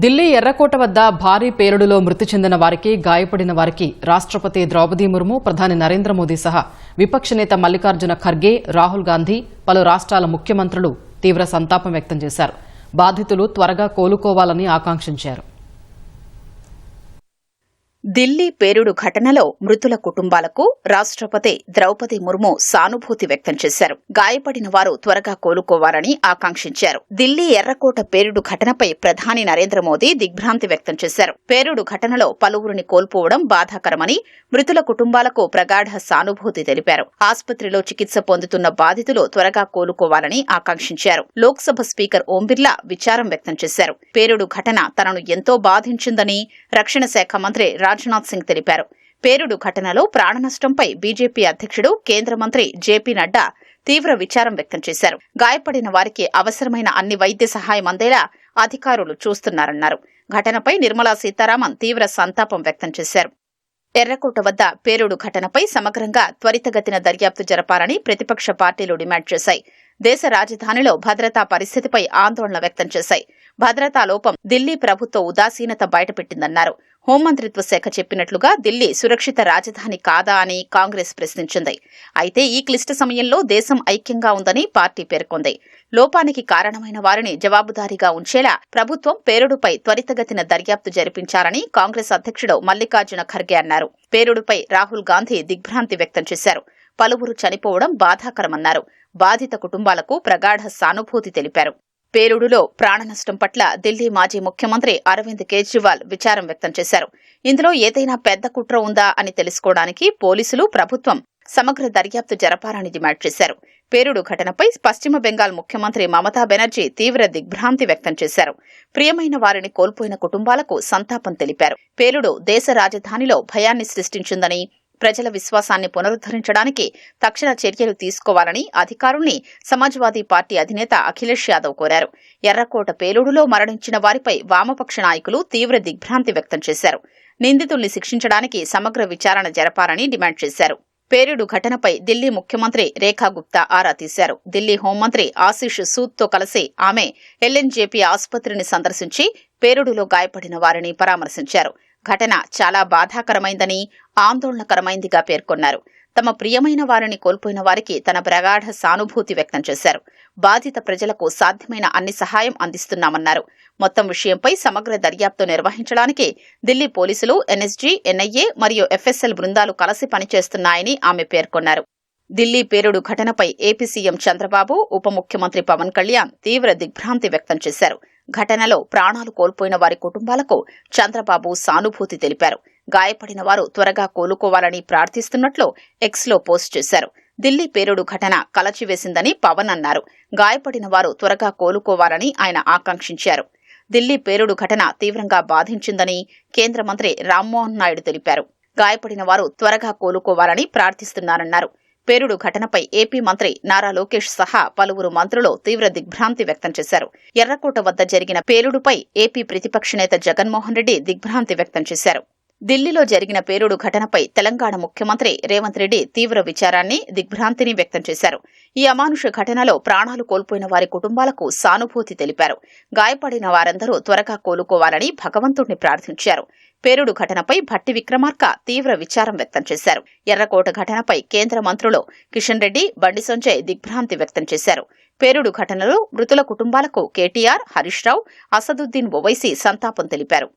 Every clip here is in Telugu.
ఢిల్లీ ఎర్రకోట వద్ద భారీ పేలుడులో మృతి చెందిన వారికి గాయపడిన వారికి రాష్ట్రపతి ద్రౌపది ముర్ము ప్రధాని నరేంద్ర మోదీ సహా విపక్ష నేత మల్లికార్జున ఖర్గే రాహుల్ గాంధీ పలు రాష్ట్రాల ముఖ్యమంత్రులు తీవ్ర సంతాపం వ్యక్తం చేశారు. బాధితులు త్వరగా కోలుకోవాలని ఆకాంక్షించారు. ఢిల్లీ పేరుడు ఘటనలో మృతుల కుటుంబాలకు రాష్ట్రపతి ద్రౌపది ముర్ము సానుభూతి వ్యక్తం చేశారు. గాయపడిన వారు త్వరగా కోలుకోవాలని ఆకాంక్షించారు. ఢిల్లీ ఎర్రకోట పేరుడు ఘటనపై ప్రధాని నరేంద్ర మోదీ దిగ్భ్రాంతి వ్యక్తం చేశారు. పేరుడు ఘటనలో పలువురిని కోల్పోవడం బాధాకరమని మృతుల కుటుంబాలకు ప్రగాఢ సానుభూతి తెలిపారు. ఆసుపత్రిలో చికిత్స పొందుతున్న బాధితులు త్వరగా కోలుకోవాలని ఆకాంక్షించారు. లోక్సభ స్పీకర్ ఓం బిర్లా విచారం వ్యక్తం చేశారు. పేరుడు ఘటన తనను ఎంతో బాధించిందని రక్షణ శాఖ మంత్రి రాజ్ రాజ్నాథ్ సింగ్ తెలిపారు. పేరుడు ఘటనలో ప్రాణనష్టంపై బీజేపీ అధ్యక్షుడు కేంద్ర మంత్రి జేపీ నడ్డా తీవ్ర విచారం వ్యక్తం చేశారు. గాయపడిన వారికి అవసరమైన అన్ని వైద్య సహాయం అందేలా అధికారులు చూస్తున్నారన్నారు. ఘటనపై నిర్మలా సీతారామన్ తీవ్ర సంతాపం వ్యక్తం చేశారు. ఎర్రకోట వద్ద పేరుడు ఘటనపై సమగ్రంగా త్వరితగతిన దర్యాప్తు జరపాలని ప్రతిపక్ష పార్టీలు డిమాండ్ చేశాయి. దేశ రాజధానిలో భద్రతా పరిస్థితిపై ఆందోళన వ్యక్తం చేశాయి. భద్రతా లోపం ఢిల్లీ ప్రభుత్వ ఉదాసీనత బయటపెట్టిందన్నారు. హోంమంత్రిత్వ శాఖ చెప్పినట్లుగా ఢిల్లీ సురక్షిత రాజధాని కాదా అని కాంగ్రెస్ ప్రశ్నించింది. అయితే ఈ క్లిష్ట సమయంలో దేశం ఐక్యంగా ఉందని పార్టీ పేర్కొంది. లోపానికి కారణమైన వారిని జవాబుదారీగా ఉంచేలా ప్రభుత్వం పేరుడుపై త్వరితగతిన దర్యాప్తు జరిపించాలని కాంగ్రెస్ అధ్యక్షుడు మల్లికార్జున ఖర్గే అన్నారు. పేరుడుపై రాహుల్ గాంధీ దిగ్భ్రాంతి వ్యక్తం చేశారు. పలువురు చనిపోవడం బాధాకరమన్నారు. బాధిత కుటుంబాలకు ప్రగాఢ సానుభూతి తెలిపారు. పేలుడులో ప్రాణనష్టం పట్ల ఢిల్లీ మాజీ ముఖ్యమంత్రి అరవింద్ కేజ్రీవాల్ విచారం వ్యక్తం చేశారు. ఇందులో ఏదైనా పెద్ద కుట్ర ఉందా అని తెలుసుకోవడానికి పోలీసులు ప్రభుత్వం సమగ్ర దర్యాప్తు జరపాలని డిమాండ్ చేశారు. పేరుడు ఘటనపై పశ్చిమ బెంగాల్ ముఖ్యమంత్రి మమతా బెనర్జీ తీవ్ర దిగ్భ్రాంతి వ్యక్తం చేశారు. ప్రియమైన వారిని కోల్పోయిన కుటుంబాలకు సంతాపం తెలిపారు. పేలుడు దేశ రాజధానిలో భయాన్ని సృష్టించిందని ప్రజల విశ్వాసాన్ని పునరుద్దరించడానికి తక్షణ చర్యలు తీసుకోవాలని అధికారుల్ని సమాజ్వాదీ పార్టీ అధినేత అఖిలేష్ యాదవ్ కోరారు. ఎర్రకోట పేలుడులో మరణించిన వారిపై వామపక్ష నాయకులు తీవ్ర దిగ్భ్రాంతి వ్యక్తం చేశారు. నిందితుల్ని శిక్షించడానికి సమగ్ర విచారణ జరపాలని డిమాండ్ చేశారు. పేరుడు ఘటనపై ఢిల్లీ ముఖ్యమంత్రి రేఖా గుప్తా ఆరా తీశారు. ఢిల్లీ హోంమంత్రి ఆశీష్ సూద్తో కలిసి ఆమె ఎల్ఎన్జేపీ ఆసుపత్రిని సందర్శించి పేరుడులో గాయపడిన వారిని పరామర్శించారు. ఘటన చాలా బాధాకరమైందని ఆందోళనకరమైందిగా పేర్కొన్నారు. తమ ప్రియమైన వారిని కోల్పోయిన వారికి తన ప్రగాఢ సానుభూతి వ్యక్తం చేశారు. బాధిత ప్రజలకు సాధ్యమైన అన్ని సహాయం అందిస్తున్నామన్నారు. మొత్తం విషయంపై సమగ్ర దర్యాప్తు నిర్వహించడానికి ఢిల్లీ పోలీసులు ఎన్ఎస్జీ ఎన్ఐఏ మరియు ఎఫ్ఎస్ఎల్ బృందాలు కలిసి పనిచేస్తున్నాయని ఆమె పేర్కొన్నారు. ఢిల్లీ పేరుడు ఘటనపై ఏపీ సీఎం చంద్రబాబు ఉప ముఖ్యమంత్రి పవన్ కళ్యాణ్ తీవ్ర దిగ్భ్రాంతి వ్యక్తం చేశారు. ఘటనలో ప్రాణాలు కోల్పోయిన వారి కుటుంబాలకు చంద్రబాబు సానుభూతి తెలిపారు. గాయపడిన వారు త్వరగా కోలుకోవాలని ప్రార్థిస్తున్నట్లు ఎక్స్లో పోస్ట్ చేశారు. ఢిల్లీ పేరుడు ఘటన కలచివేసిందని పవన్ అన్నారు. గాయపడిన వారు త్వరగా కోలుకోవాలని ఆయన ఆకాంక్షించారు. ఢిల్లీ పేరుడు ఘటన తీవ్రంగా బాధించిందని కేంద్ర మంత్రి రామ్మోహన్ నాయుడు తెలిపారు. గాయపడిన వారు త్వరగా కోలుకోవాలని ప్రార్థిస్తున్నారన్నారు. పేలుడు ఘటనపై ఏపీ మంత్రి నారా లోకేష్ సహా పలువురు మంత్రులు తీవ్ర దిగ్భ్రాంతి వ్యక్తం చేశారు. ఎర్రకోట వద్ద జరిగిన పేలుడుపై ఏపీ ప్రతిపక్ష నేత జగన్మోహన్ రెడ్డి దిగ్భ్రాంతి వ్యక్తం చేశారు. ఢిల్లీలో జరిగిన పేలుడు ఘటనపై తెలంగాణ ముఖ్యమంత్రి రేవంత్ రెడ్డి తీవ్ర విచారాన్ని దిగ్భ్రాంతిని వ్యక్తం చేశారు. ఈ అమానుష ఘటనలో ప్రాణాలు కోల్పోయిన వారి కుటుంబాలకు సానుభూతి తెలిపారు. గాయపడిన వారందరూ త్వరగా కోలుకోవాలని భగవంతుణ్ణి ప్రార్థించారు. పేరుడు ఘటనపై భట్టి విక్రమార్క తీవ్ర విచారం వ్యక్తం చేశారు. ఎర్రకోట ఘటనపై కేంద్ర మంత్రులు కిషన్ రెడ్డి బండి సంజయ్ దిగ్భ్రాంతి వ్యక్తం చేశారు. పేరుడు ఘటనలో మృతుల కుటుంబాలకు కేటీఆర్ హరీష్ రావు అసదుద్దీన్ ఒవైసీ సంతాపం తెలిపారు.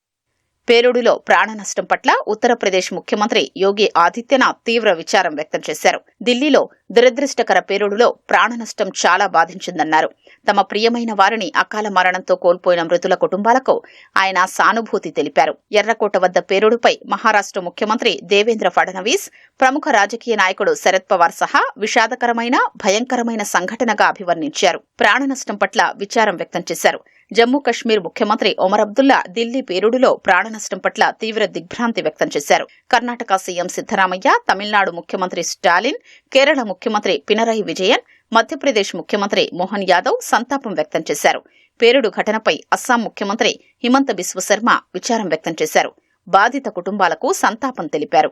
పేరుడులో ప్రాణ నష్టం పట్ల ఉత్తరప్రదేశ్ ముఖ్యమంత్రి యోగి ఆదిత్యనాథ్ తీవ్ర విచారం వ్యక్తం చేశారు. ఢిల్లీలో దురదృష్టకర పేరుడులో ప్రాణ నష్టం చాలా బాధించిందన్నారు. తమ ప్రియమైన వారిని అకాల మరణంతో కోల్పోయిన మృతుల కుటుంబాలకు ఆయన సానుభూతి తెలిపారు. ఎర్రకోట వద్ద పేరుడుపై మహారాష్ట్ర ముఖ్యమంత్రి దేవేంద్ర ఫడ్నవీస్ ప్రముఖ రాజకీయ నాయకుడు శరద్ పవార్ సహా విషాదకరమైన భయంకరమైన సంఘటనగా అభివర్ణించారు. ప్రాణ నష్టం పట్ల విచారం వ్యక్తం చేశారు. జమ్మూ కశ్మీర్ ముఖ్యమంత్రి ఒమర్ అబ్దుల్లా ఢిల్లీ పేరుడులో ప్రాణనష్టం పట్ల తీవ్ర దిగ్భ్రాంతి వ్యక్తం చేశారు. కర్ణాటక సీఎం సిద్దరామయ్య తమిళనాడు ముఖ్యమంత్రి స్టాలిన్ కేరళ ముఖ్యమంత్రి పినరయి విజయన్ మధ్యప్రదేశ్ ముఖ్యమంత్రి మోహన్ యాదవ్ సంతాపం వ్యక్తం చేశారు. పేరుడు ఘటనపై అస్సాం ముఖ్యమంత్రి హిమంత బిశ్వశర్మ విచారం వ్యక్తం చేశారు. బాధిత కుటుంబాలకు సంతాపం తెలిపారు.